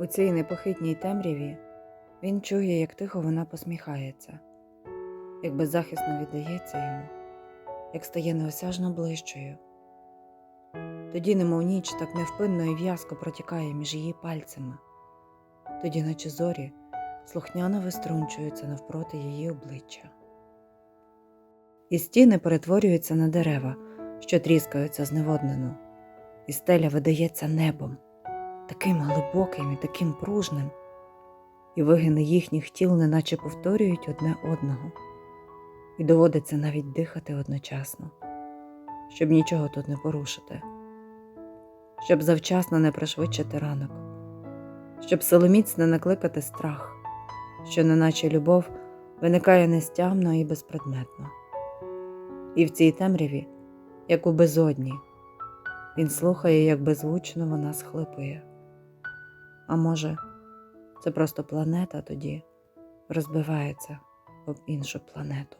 У цій непохитній темряві він чує, як тихо вона посміхається, як беззахисно віддається йому, як стає неосяжно ближчою. Тоді, немов ніч, так невпинно і в'язко протікає між її пальцями, тоді, наче зорі, слухняно виструнчуються навпроти її обличчя. І стіни перетворюються на дерева, що тріскаються зневоднено, і стеля видається небом, таким глибоким і таким пружним, і вигини їхніх тіл неначе повторюють одне одного, і доводиться навіть дихати одночасно, щоб нічого тут не порушити, щоб завчасно не пришвидшити ранок, щоб силоміць не накликати страх, що неначе любов виникає нестямно і безпредметно. І в цій темряві, як у безодні, він слухає, як беззвучно вона схлипує. А може, це просто планета тоді розбивається об іншу планету.